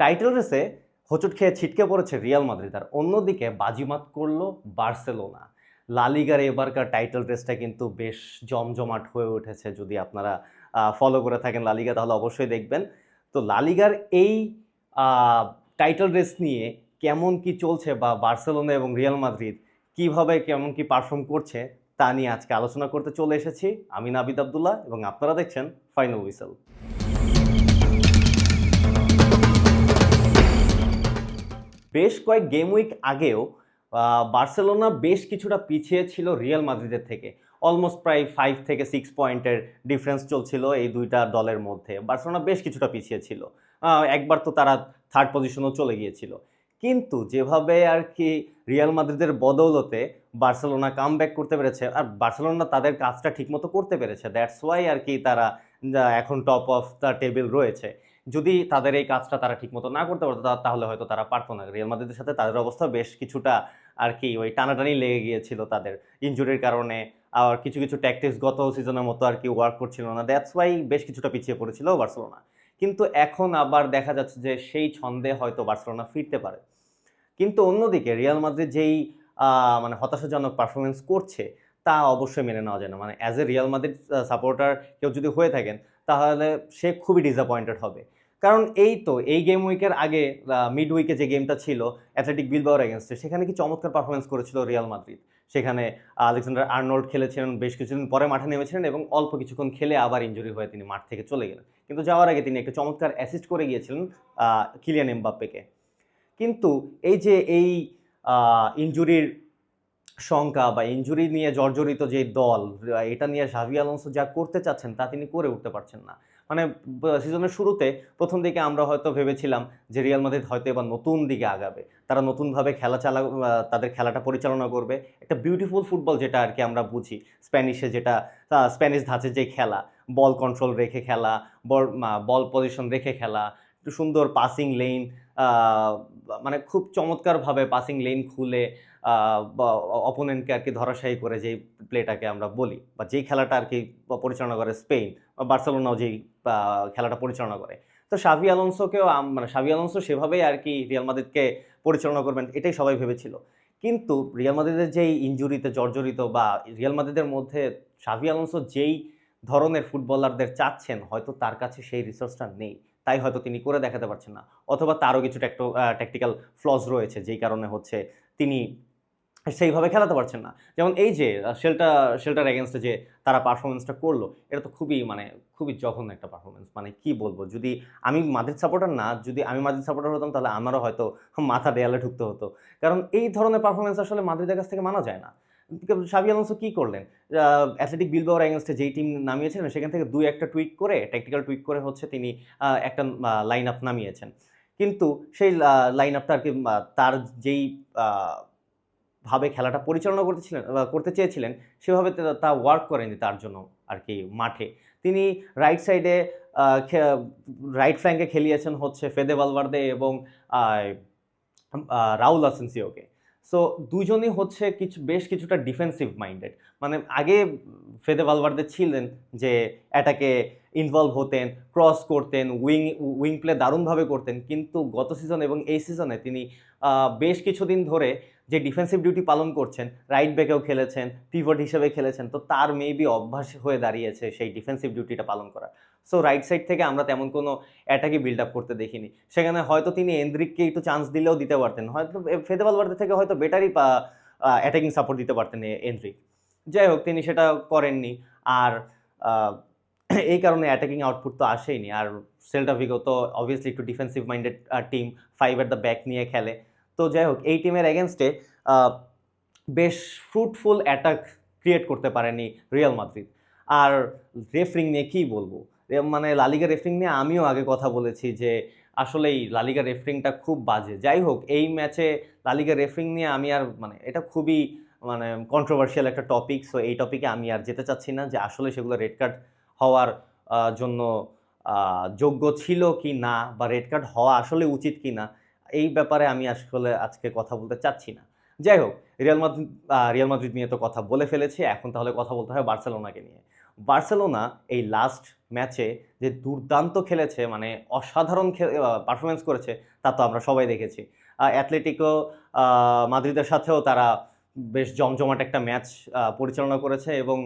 Title রেসে হোঁচট খেয়ে ছিটকে পড়েছে রিয়াল মাদ্রিদ আর অন্যদিকে বাজিমাত করল বার্সেলোনা। লালিগার এবারকার টাইটেল রেসটা কিন্তু বেশ জমজমাট হয়ে উঠেছে। যদি আপনারা ফলো করে থাকেন লালিগা তাহলে অবশ্যই দেখবেন। তো লালিগার এই টাইটেল রেস নিয়ে কেমন কি চলছে বা বার্সেলোনা এবং রিয়াল মাদ্রিদ কীভাবে কেমন কি পারফর্ম করছে, তা নিয়ে আজকে আলোচনা করতে চলে এসেছি। আমি নাবিদ আবদুল্লাহ এবং আপনারা দেখছেন ফাইনাল উইসেল বেশ কয়েক গেম উইক আগেও বার্সেলোনা বেশ কিছুটা পিছিয়ে ছিল রিয়াল মাদ্রিদের থেকে। অলমোস্ট প্রায় ফাইভ থেকে সিক্স পয়েন্টের ডিফারেন্স চলছিল এই দুইটা দলের মধ্যে। বার্সেলোনা বেশ কিছুটা পিছিয়ে ছিল। একবার তো তারা থার্ড পজিশনও চলে গিয়েছিল। কিন্তু যেভাবে আর কি রিয়াল মাদ্রিদের বদৌলতে বার্সেলোনা কাম ব্যাক করতে পেরেছে, আর বার্সেলোনা তাদের কাজটা ঠিকমতো করতে পেরেছে দ্যাটস ওয়াই আর কি তারা এখন টপ অফ দ্য টেবিল রয়েছে। যদি তাদের এই কাজটা তারা ঠিকমতো না করতে পারতো তাহলে হয়তো তারা পারতো না। রিয়াল মাদ্রিদের সাথে তাদের অবস্থা বেশ কিছুটা আর কি, ওই টানাটানি লেগে গিয়েছিল তাদের। ইনজুরির কারণে আর কিছু কিছু ট্যাকটিক্স গত সিজনের মতো আর কি ওয়ার্ক করছিল না। দ্যাটস ওয়াই বেশ কিছুটা পিছিয়ে পড়েছিল বার্সেলোনা। কিন্তু এখন আবার দেখা যাচ্ছে যে সেই ছন্দে হয়তো বার্সেলোনা ফিরতে পারে। কিন্তু অন্যদিকে রিয়াল মাদ্রিদ যেই মানে হতাশাজনক পারফরমেন্স করছে, তা অবশ্যই মেনে নেওয়া যায় না। মানে as a Real Madrid supporter কেউ যদি হয়ে থাকেন তাহলে সে খুবই ডিসঅ্যাপয়েন্টেড হবে। কারণ এই তো, এই গেম উইকের আগে মিড উইকে যে গেমটা ছিল অ্যাথলেটিক বিলবাওয়ার এগেনস্টে সেখানে কি চমৎকার পারফরমেন্স করেছিল রিয়াল মাদ্রিদ সেখানে আলেকজান্ডার আর্নল্ড খেলেছিলেন, বেশ কিছুদিন পরে মাঠে নেমেছিলেন এবং অল্প কিছুক্ষণ খেলে আবার ইঞ্জুরি হয়ে তিনি মাঠ থেকে চলে গেলেন। কিন্তু যাওয়ার আগে তিনি একটা চমৎকার অ্যাসিস্ট করে গিয়েছিলেন কিলিয়ান এমবাপ্পেকে কিন্তু এই যে এই ইঞ্জুরির শঙ্কা বা ইঞ্জুরি নিয়ে জর্জরিত যে দল, এটা নিয়ে সাভি আলোনসো যা করতে চাচ্ছেন, তা তিনি করে উঠতে পারছেন না। মানে সিজনের শুরুতে প্রথম দিকে আমরা হয়তো ভেবেছিলাম যে রিয়াল মাদ্রিদ হয়তো এবার নতুন দিকে আগাবে। তারা নতুনভাবে খেলা চালা তাদের খেলাটা পরিচালনা করবে। একটা বিউটিফুল ফুটবল যেটা আর কি আমরা বুঝি স্প্যানিশে যেটা স্প্যানিশ ধাঁচের যে খেলা বল কন্ট্রোল রেখে খেলা বল বল পজিশন রেখে খেলা, একটু সুন্দর পাসিং লেন মানে খুব চমৎকারভাবে পাসিং লেন খুলে অপোনেন্টকে আর কি ধরাশায়ী করে যেই প্লেটাকে আমরা বলি, বা যেই খেলাটা আর কি পরিচালনা করে স্পেন বা বার্সেলোনাও যেই খেলাটা পরিচালনা করে। তো শাভি আলোনসোকেও মানে শাভি আলোনসো সেভাবেই আর কি রিয়াল মাদ্রিদকে পরিচালনা করবেন, এটাই সবাই ভেবেছিল। কিন্তু রিয়াল মাদ্রিদের যেই ইঞ্জুরিতে জর্জরিত বা রিয়াল মাদ্রিদের মধ্যে শাভি আলোনসো যেই ধরনের ফুটবলারদের চাচ্ছেন, হয়তো তার কাছে সেই রিসোর্সটা নেই। তাই হয়তো তিনি করে দেখাতে পারছেন না। অথবা তারও কিছু ট্যাক্টো ট্যাকটিক্যাল ফ্লজ রয়েছে, যেই কারণে হচ্ছে তিনি সেইভাবে খেলাতে পারছেন না। যেমন এই যে শেল্টা শেল্টার এগেনস্টে যে তারা পারফরমেন্সটা করল, এটা তো খুবই মানে খুবই জঘন্য একটা পারফরমেন্স মানে কি বলব, যদি আমি মাদ্রিদ সাপোর্টার না, যদি আমি মাদ্রিদ সাপোর্টার হতাম, তাহলে আমারও হয়তো মাথা দেয়ালে ঢুকতে হতো। কারণ এই ধরনের পারফরমেন্স আসলে মাদ্রিদের কাছ থেকে মানা যায় না। সাবি আলোনসো কী করলেন? অ্যাথলেটিক বিলবাওয়ার এগেনস্টে যেই টিম নামিয়েছিলেন, সেখান থেকে দুই একটা টুইক করে ট্যাকটিক্যাল টুইক করে হচ্ছে তিনি একটা লাইন আপ নামিয়েছেন। কিন্তু সেই লাইন আপটা আর কি তার যেই ভাবে খেলাটা পরিচালনা করতেছিলেন করতে চেয়েছিলেন, সেভাবে তা- ওয়ার্ক করেনি তার জন্য আর কি মাঠে। তিনি রাইট সাইডে রাইট ফ্ল্যাঙ্কে খেলিয়েছেন হচ্ছে ফেদে ভালভার্দে এবং রাউল আসেন্সিওকে। সো দুজনই হচ্ছে কিছু, বেশ কিছুটা ডিফেন্সিভ মাইন্ডেড মানে আগে ফেদে ভালভার্দে ছিলেন যে অ্যাটাকে ইনভলভ হতেন ক্রস করতেন উইং উইং প্লে দারুণভাবে করতেন। কিন্তু গত সিজন এবং এই সিজনে তিনি বেশ কিছুদিন ধরে যে ডিফেন্সিভ ডিউটি পালন করছেন রাইট ব্যাকেও খেলেছেন পিভট হিসেবে খেলেছেন, তো তার মেবি অভ্যাস হয়ে দাঁড়িয়েছে সেই ডিফেন্সিভ ডিউটিটা পালন করা সো রাইট সাইড থেকে আমরা তেমন কোনো অ্যাটাকে বিল্ড আপ করতে দেখিনি। সেখানে হয়তো তিনি এন্দ্রিককে একটু চান্স দিলেও দিতে পারতেন। হয়তো ফেদেবাল বার্দে থেকে হয়তো বেটারই অ্যাটাকিং সাপোর্ট দিতে পারতেন এন্দ্রিক যাই হোক, তিনি সেটা করেননি। আর এই কারণে অ্যাটাকিং আউটপুট তো আসেইনি। আর সেল্টা ভিগো তো অবভিয়াসলি একটু defensive minded team five at the back নিয়ে খেলে। তো যাই হোক, এই টিমের এগেনস্টে বেশ ফ্রুটফুল অ্যাটাক ক্রিয়েট করতে পারেনি রিয়াল মাদ্রিদ আর রেফরিং নিয়ে কী বলব? মানে লালিগা রেফরিং নিয়ে আমিও আগে কথা বলেছি যে, আসলেই লালিগা রেফরিংটা খুব বাজে। যাই হোক, এই ম্যাচে লালিগা রেফরিং নিয়ে আমি আর মানে এটা খুবই মানে কন্ট্রোভার্সিয়াল একটা টপিক সো এই টপিকে আমি আর যেতে চাচ্ছি না যে আসলে সেগুলো রেড কার্ড হওয়ার জন্য যোগ্য ছিল কি না বা রেড কার্ড হওয়া আসলে উচিত কি না। এই ব্যাপারে আমি আসলে আজকে কথা বলতে চাচ্ছি না। যাই হোক, রিয়াল মাদ্রিদ রিয়াল মাদ্রিদ নিয়ে তো কথা বলে ফেলেছে, এখন তাহলে কথা বলতে হয় বার্সেলোনাকে নিয়ে। বার্সেলোনা এই লাস্ট ম্যাচে যে দুর্দান্ত খেলেছে মানে অসাধারণ পারফরমেন্স করেছে, তা তো আমরা সবাই দেখেছি। অ্যাথলেটিকো মাদ্রিদের সাথেও তারা বেশ জমজমাট একটা ম্যাচ পরিচালনা করেছে এবং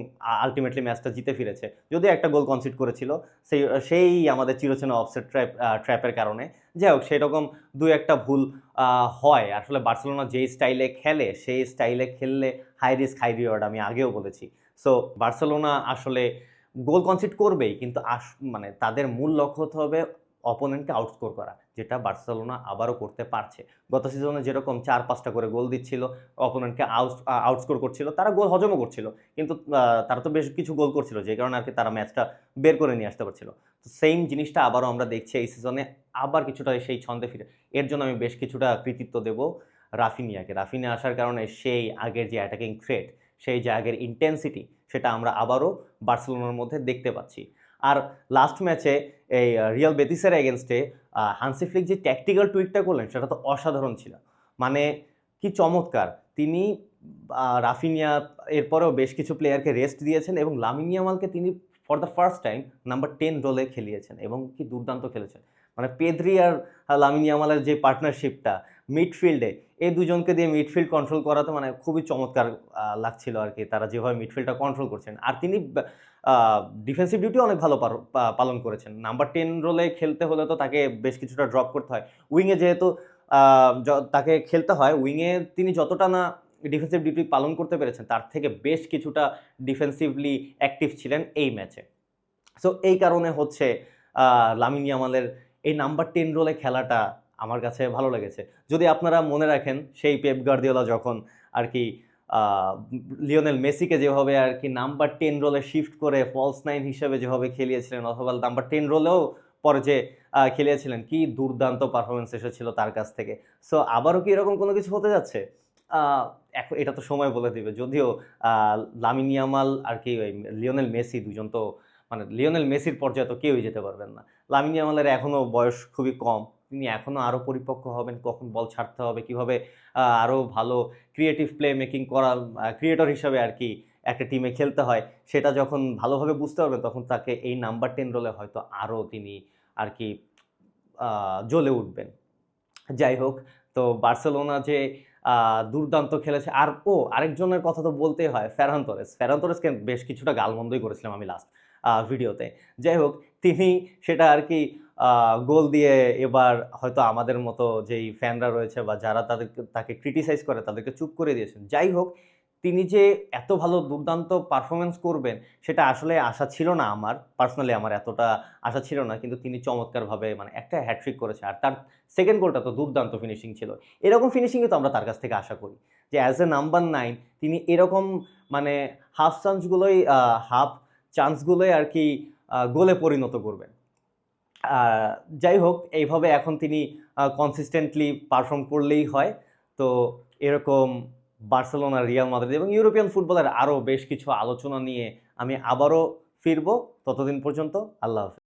আলটিমেটলি ম্যাচটা জিতে ফিরেছে। যদিও একটা গোল কনসিড করেছিল, সেই সেই আমাদের চিরচেনা অফসেট ট্র্যাপ ট্র্যাপের কারণে। যাই হোক, সেরকম দুই একটা ভুল হয়। আসলে বার্সেলোনা যেই স্টাইলে খেলে, সেই স্টাইলে খেললে হাই রিস্ক হাই রিওয়ার্ড আমি আগেও বলেছি। সো বার্সেলোনা আসলে গোল কনসিড করবেই, কিন্তু আস মানে তাদের মূল লক্ষ্য হতে হবে অপোনেন্টকে আউটস্কোর করা, যেটা বার্সেলোনা আবারও করতে পারছে। গত সিজনে যেরকম চার, পাঁচটা করে গোল দিচ্ছিল অপোনেন্টকে আউট আউটস্কোর করছিল, তারা গোল হজমও করছিল। কিন্তু তারা তো বেশ কিছু গোল করছিল, যে কারণে আর কি তারা ম্যাচটা বের করে নিয়ে আসতে পারছিল। তো সেম জিনিসটা আবারও আমরা দেখছি এই সিজনে আবার কিছুটা সেই ছন্দে ফিরে। এর জন্য আমি বেশ কিছুটা কৃতিত্ব দেব রাফিনিয়াকে। রাফিনিয়া আসার কারণে সেই আগের যে অ্যাটাকিং থ্রেট সেই যে আগের ইন্টেন্সিটি সেটা আমরা আবারও বার্সেলোনার মধ্যে দেখতে পাচ্ছি। আর লাস্ট ম্যাচে এই রিয়াল বেতিসের এগেনস্টে হানসি ফ্লিক যে ট্যাকটিক্যাল টুইটটা করলেন, সেটা তো অসাধারণ ছিল। মানে কি চমৎকার। তিনি রাফিনিয়া এরপরেও বেশ কিছু প্লেয়ারকে রেস্ট দিয়েছেন এবং লামিনিয়ামালকে তিনি for the first time number ten রোলে খেলিয়েছেন এবং কি দুর্দান্ত খেলেছেন। মানে পেদ্রি আর লামিনিয়ামালের যে পার্টনারশিপটা মিডফিল্ডে এই দুজনকে দিয়ে মিডফিল্ড কন্ট্রোল করাতে মানে খুবই চমৎকার লাগছিল আর কি। তারা যেভাবে মিডফিল্ডটা কন্ট্রোল করছেন। আর তিনি ডিফেন্সিভ ডিউটি অনেক ভালো পালন করেছেন। নাম্বার টেন রোলে খেলতে হলে তো তাকে বেশ কিছুটা ড্রপ করতে হয়। উইংয়ে যেহেতু তাকে খেলতে হয় উইংয়ে তিনি যতটা না ডিফেন্সিভ ডিউটি পালন করতে পেরেছেন, তার থেকে বেশ কিছুটা ডিফেন্সিভলি অ্যাক্টিভ ছিলেন এই ম্যাচে সো এই কারণে হচ্ছে লামিন ইয়ামালের এই নাম্বার টেন রোলে খেলাটা আমার কাছে ভালো লেগেছে। যদি আপনারা মনে রাখেন, সেই পেপ গার্দিওলা যখন আর কি লিওনেল মেসিকে যেভাবে আর কি নাম্বার টেন রোলে শিফট করে ফলস নাইন হিসেবে যেভাবে খেলিয়েছিলেন অথবা নাম্বার টেন রোলেও পরে যে খেলিয়েছিলেন, কি দুর্দান্ত পারফরমেন্স এসেছিল তার কাছ থেকে। সো আবারও কি এরকম কোনো কিছু হতে যাচ্ছে? এখন এটা তো সময় বলে দিবে। যদিও লামিনিয়ামাল আর কি ওই লিওনেল মেসি দুজন তো মানে লিওনেল মেসির পর্যায়ে তো কেউই যেতে পারবেন না। লামিনিয়ামালের এখনও বয়স খুবই কম। তিনি এখনও আরও পরিপক্ক হবেন, কখন বল ছাড়তে হবে, কীভাবে আরও ভালো ক্রিয়েটিভ প্লে মেকিং করা ক্রিয়েটর হিসাবে আর কি একটা টিমে খেলতে হয়, সেটা যখন ভালোভাবে বুঝতে পারবেন তখন তাকে এই নাম্বার টেন রোলে হয়তো আরও তিনি আর কি জ্বলে উঠবেন। যাই হোক, তো বার্সেলোনা যে দুর্দান্ত খেলেছে, আর ও আরেকজনের কথা তো বলতেই হয়, ফেরহান তোরেস। বেশ কিছুটা গালমন্দই করেছিলাম আমি লাস্ট ভিডিওতে যাই হোক, তিনি সেটা আর কি গোল দিয়ে এবার হয়তো আমাদের মতো যেই ফ্যানরা রয়েছে বা যারা তাদেরকে তাকে ক্রিটিসাইজ করে, তাদেরকে চুপ করে দিয়েছেন। যাই হোক, তিনি যে এত ভালো দুর্দান্ত পারফরমেন্স করবেন, সেটা আসলে আশা ছিল না আমার। পার্সোনালি আমার এতটা আশা ছিল না, কিন্তু তিনি চমৎকারভাবে মানে একটা হ্যাট্রিক করেছে। আর তার সেকেন্ড গোলটা তো দুর্দান্ত ফিনিশিং ছিল। এরকম ফিনিশিংই তো আমরা তার কাছ থেকে আশা করি যে অ্যাজ এ নাম্বার নাইন তিনি এরকম মানে হাফ চান্সগুলোই হাফ চান্সগুলোই আর কি গোলে পরিণত করবেন। যাই হোক, এইভাবে এখন তিনি কনসিস্টেন্টলি পারফর্ম করলেই হয়। তো এরকম বার্সেলোনা, রিয়াল মাদ্রিদ এবং ইউরোপিয়ান ফুটবলের আরও বেশ কিছু আলোচনা নিয়ে আমি আবারও ফিরব। ততদিন পর্যন্ত আল্লাহ হাফেজ।